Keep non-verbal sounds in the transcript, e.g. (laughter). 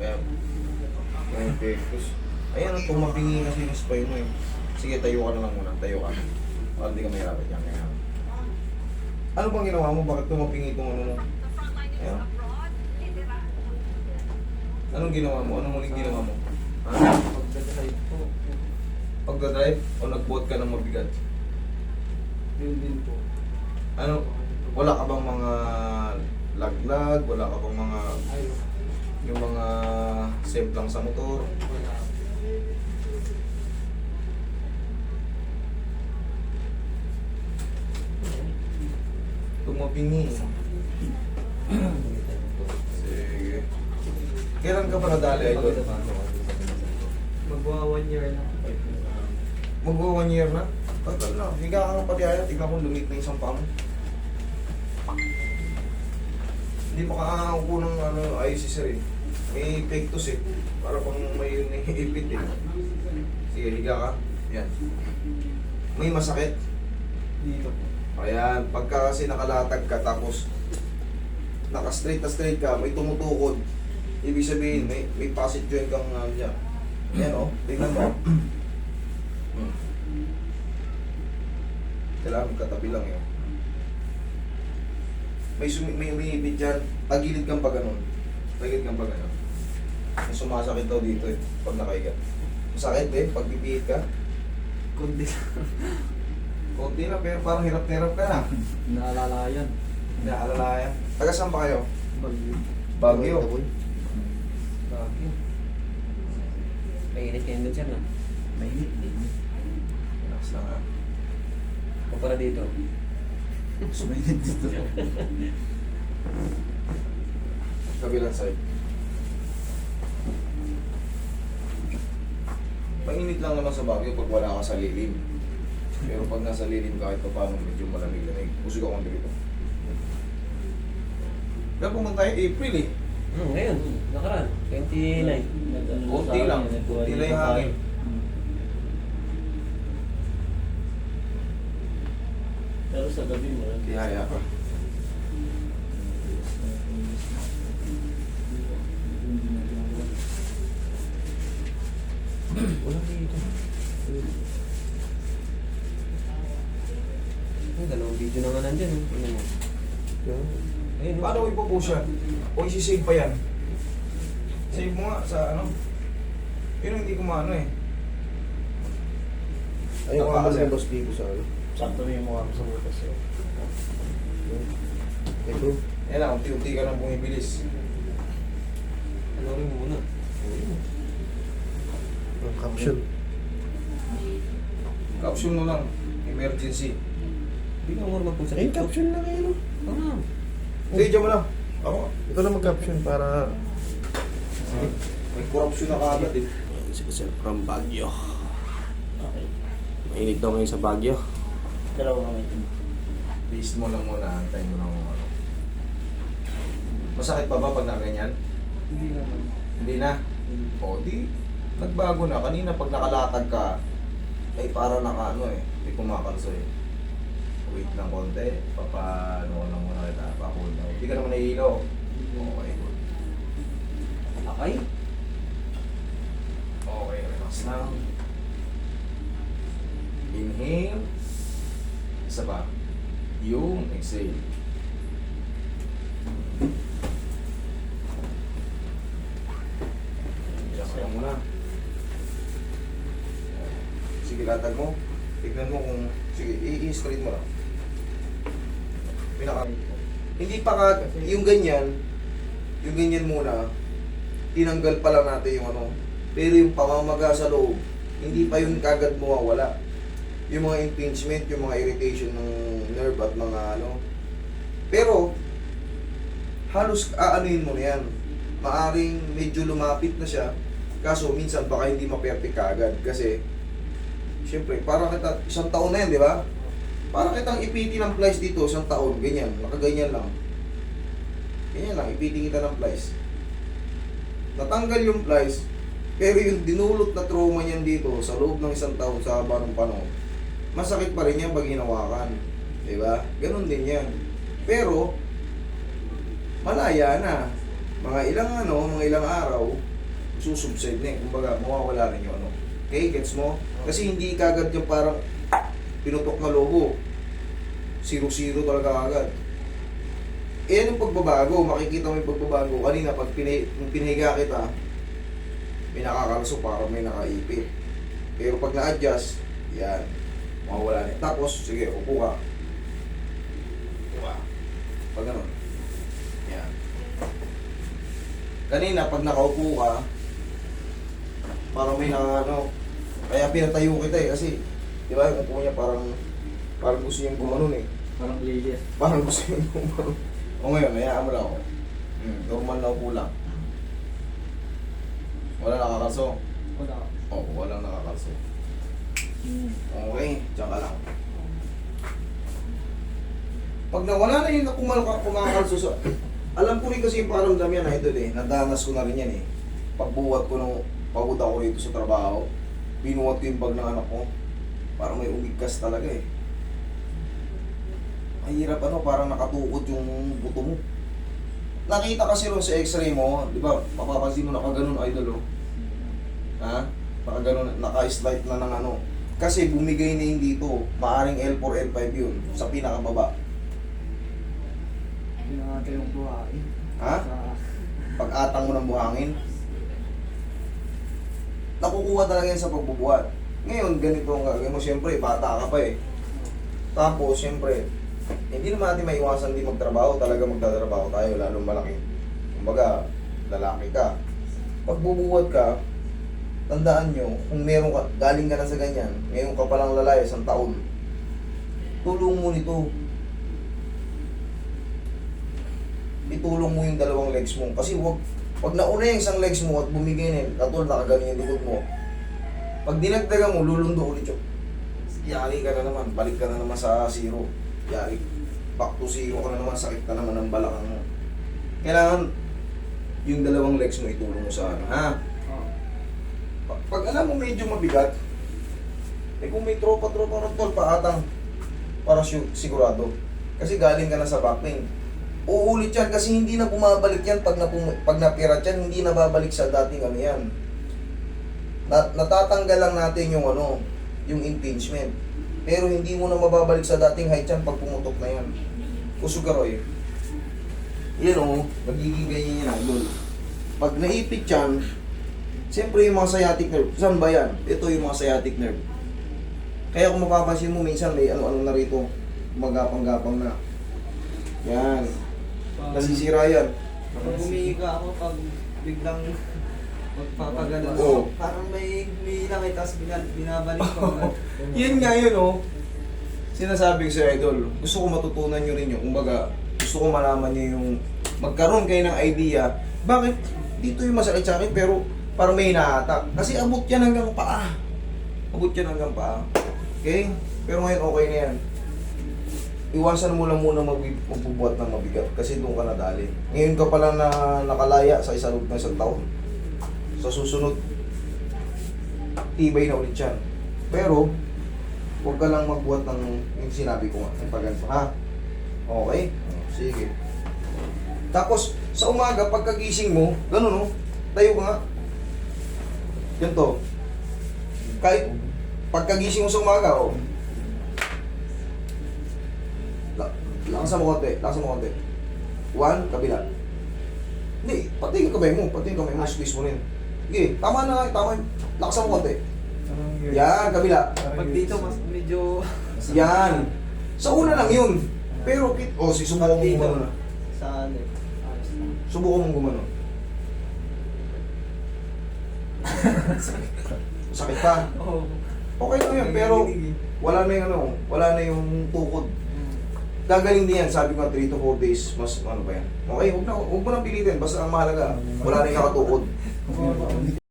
Kaya, may pectus. Ayan, tumapingi kasi yung spine mo eh. Sige, tayo ka na lang muna. Tayo ka. Para hindi ka mahirapan yan. Kaya, ano bang ginawa mo? Bakit tumapingi itong ano mo? Ayan. Anong ginawa mo? Anong muling ginawa mo? Ha? Pagdadrive po. Pagdadrive o nag-boat ka ng mabigat? Yun din po. Ano? Wala ka bang mga laglag? Wala ka bang mga Ayun. Yung mga semplang sa motor? Tumapingi. Sige. Kailan ka pa nadali idol? Magwa one year na. Magwa one year na? Tagal na. Higa ka ng patiyaya. Tignan ko lumit na isang mo. Hindi pa kakaupo ng ano, ayos si sir eh. May pectus eh. Para pang may ipit eh. Sige, higa ka. Yan. May masakit. Dito po. Ayan, pagka kasi nakalatag ka tapos naka-straight na straight ka, may tumutukod. Ibig sabihin, may, may facet joint kang dyan. Ayan o, oh, tingnan mo. Hmm. Kailangan katabi lang yun. May, sumi, may umiibig dyan, tagilid kang pa ganun. Tagilid kang pa ganun. May sumasakit daw dito eh, pag nakahiga. Masakit din, pag pipihit ka. Kundi Konti (laughs) lang, pero parang hirap na hirap ka na. naalala yan. Naalala Taga saan ba kayo? Bagyo. Baguio. Bagyo. Mainit kayo doon, sir, no? Mainit din. Relax lang ha. Kumpara dito. Mas mainit dito. Kabilang side. Mainit lang naman sa Baguio pag wala ka sa lilim. Pero pag nasa lilim kahit pa paano medyo malamig-lamig. Busog ako dito. Kaya pumunta tayo April eh. Hmm, ngayon, nakaraan. 29. Kunti lang. Kunti lang yung hangin. Sa gabi mo, Tihaya ka. Wala dito. Ang dalawang video na nga nandyan, eh. Tingnan mo. Ayun, oh. Paano ko ipopost yan? O isi-save pa yan? Save mo nga sa ano? Yun ang hindi ko maano eh. Ayun Ako ka kasi. kasi boss dito sa ano. Sakto na yung mukha mo sa butas yun. Ito. Yan lang, unti-unti ka lang bumibilis. Ano rin muna? Ang caption. Caption mo lang. Emergency. Hindi ka mo magpunta Ayun, caption na kayo. Ah, Sige, dyan mo lang. Ako. Ito na mag-caption para... May corruption na kagad eh. Si Sir from Baguio. Okay. Mainit daw ngayon sa Baguio. Dalawa kami. Please mo lang muna, antayin mo lang ano. Masakit pa ba pag nakaganyan? Hindi naman. Hindi na. O di, nagbago na. Kanina pag nakalatag ka, ay para naka ano eh, may kumakalso eh. Wait lang konti, papaano ko lang muna kita, pa-hold down. Hindi ka naman nahihilo. Okay, good. akay. Okay, relax lang. Inhale. Isa pa. Yung exhale. Relax lang muna. Sige, latag mo. Tignan mo kung... Sige, i-straight mo lang. Pinaka... Hindi pa ka... Yung ganyan, yung ganyan muna, tinanggal pa lang natin yung ano. Pero yung pamamaga sa loob, hindi pa yun kagad mawawala. Yung mga impingement, yung mga irritation ng nerve at mga ano. Pero, halos aanuin mo na yan. Maaring medyo lumapit na siya. Kaso minsan baka hindi ma-perfect kaagad. Kasi, syempre, para kita, isang taon na yan, di ba? Para kitang ipiti ng flies dito, isang taon, ganyan, nakaganyan lang. Ganyan lang, ipiti kita ng flies natanggal yung flies, pero yung dinulot na trauma niyan dito sa loob ng isang taon sa haba ng panahon, masakit pa rin yan pag hinawakan. Di ba? Ganon din yan. Pero, malaya na. Mga ilang ano, mga ilang araw, susubside na eh. Kumbaga, mawawala rin yung ano. Okay, gets mo? Kasi hindi kagad yung parang pinutok na lobo. Zero-zero talaga agad. Eh, yung pagbabago, makikita mo yung pagbabago. Kanina, pag pini, pinahiga kita, may nakakalso para may nakaipit. Pero pag na-adjust, yan, mawawala na. Tapos, sige, upo ka. Upo ka. Pag ganun. Yan. Kanina, pag nakaupo ka, parang may naka, ano, kaya pinatayo kita eh, kasi, di ba, yung upo niya parang, parang gusto niyang gumanon eh. Parang lilis. Parang gusto niyang gumanon. O ngayon, hayaan mo lang ako. Hmm, normal na upo lang. Wala nakakalso. Wala. Oo, walang nakakalso. Okay, diyan ka lang. Pag nawala na yung kumalka, kumakalso sa... Alam ko rin kasi yung paramdam yan, idol eh. Nadanas ko na rin yan eh. Pagbuhat ko ng pagod ako rito sa trabaho, binuhat ko yung bag ng anak ko. Parang may umigkas talaga eh. Mahirap ano, parang nakatukod yung buto mo. Nakita kasi rin sa x-ray mo, di ba, mapapansin mo nakaganon idol oh. Ha? Nakaganon, naka-slide na ng ano. Kasi bumigay na yung dito, maaring L4, L5 yun, sa pinakababa. Pinangata yung buhay. Ha? Pag-atang mo ng buhangin. Nakukuha talaga yan sa pagbubuhat. Ngayon, ganito ang gagawin mo. Siyempre, bata ka pa eh. Tapos, siyempre, hindi naman natin maiwasan di magtrabaho. Talaga magtatrabaho tayo, lalong malaki. Kumbaga, lalaki ka. Pag bubuhat ka, tandaan nyo, kung meron ka, galing ka na sa ganyan, ngayon ka palang lalaya, isang taon, tulong mo nito. Itulong mo yung dalawang legs mo. Kasi wag, pag nauna yung isang legs mo at bumigay na yun, katulad nakagaling yung likod mo, pag dinagdagan mo, lulundo ulit yung yari ka na naman, balik ka na naman sa zero. Yari, back to zero ka na naman, sakit ka naman ng balakang mo. Kailangan, yung dalawang legs mo itulong mo sa ano, ha? Oh. Pag, alam mo medyo mabigat, eh kung may tropa-tropa ng tol, paatang para sigurado. Kasi galing ka na sa back pain. Uulit yan kasi hindi na bumabalik yan pag, napum- pag napirat yan, hindi na babalik sa dating ano yan. Na, natatanggal lang natin yung ano, yung impingement. Pero hindi mo na mababalik sa dating height yan pag pumutok na yan. Kusugaroy. Yan o, magiging ganyan yan idol. Pag naipit yan, siyempre yung mga sciatic nerve, saan ba yan? Ito yung mga sciatic nerve. Kaya kung mapapansin mo, minsan may ano-ano na rito, magapang-gapang na. Yan, nasisira yan. Pag umiiga ako, pag biglang (laughs) magpapagano, Oo. parang may umiilang eh, tapos bina- binabalik ko. (laughs) Yan nga yun, oh. Sinasabi ko sa idol, gusto ko matutunan nyo rin yun. Kumbaga, gusto ko malaman nyo yung magkaroon kayo ng idea, bakit dito yung masakit sa akin pero parang may hinahatak. Kasi abot yan hanggang paa. Abot yan hanggang paa. Okay? Pero ngayon okay na yan. Iwasan mo lang muna mag magbubuhat ng mabigat kasi doon ka nadali. Ngayon ka pala na nakalaya sa isa loob ng isang taon. Sa susunod, tibay na ulit yan. Pero, huwag ka lang magbuhat ng yung sinabi ko nga, yung pagganto, ha? Okay? Sige. Tapos, sa umaga, pagkagising mo, ganun, no? Tayo ka nga. Ganito. Kahit pagkagising mo sa umaga, oh. La lakasan mo konti, lakasan mo konti. One, kabila. Hindi, pati yung kamay mo, pati yung kamay mo, squeeze mo rin. Sige, tama na, tama. Lakasan mo konti. Yan, kabila. Pag dito, mas medyo... Yan. Sa una lang yun. Pero, kit, oh, si subukan mo Dito. gumano na. Sa ano, ayos lang. Subukan mo gumano. (laughs) Sakit pa. Oo. Okay lang yan, pero wala na yung ano, wala na yung tukod. Gagaling din yan, sabi ko 3 to 4 days, mas ano ba yan. Okay, huwag na, huwag mo nang pilitin, basta ang mahalaga, wala na yung nakatukod. Oo.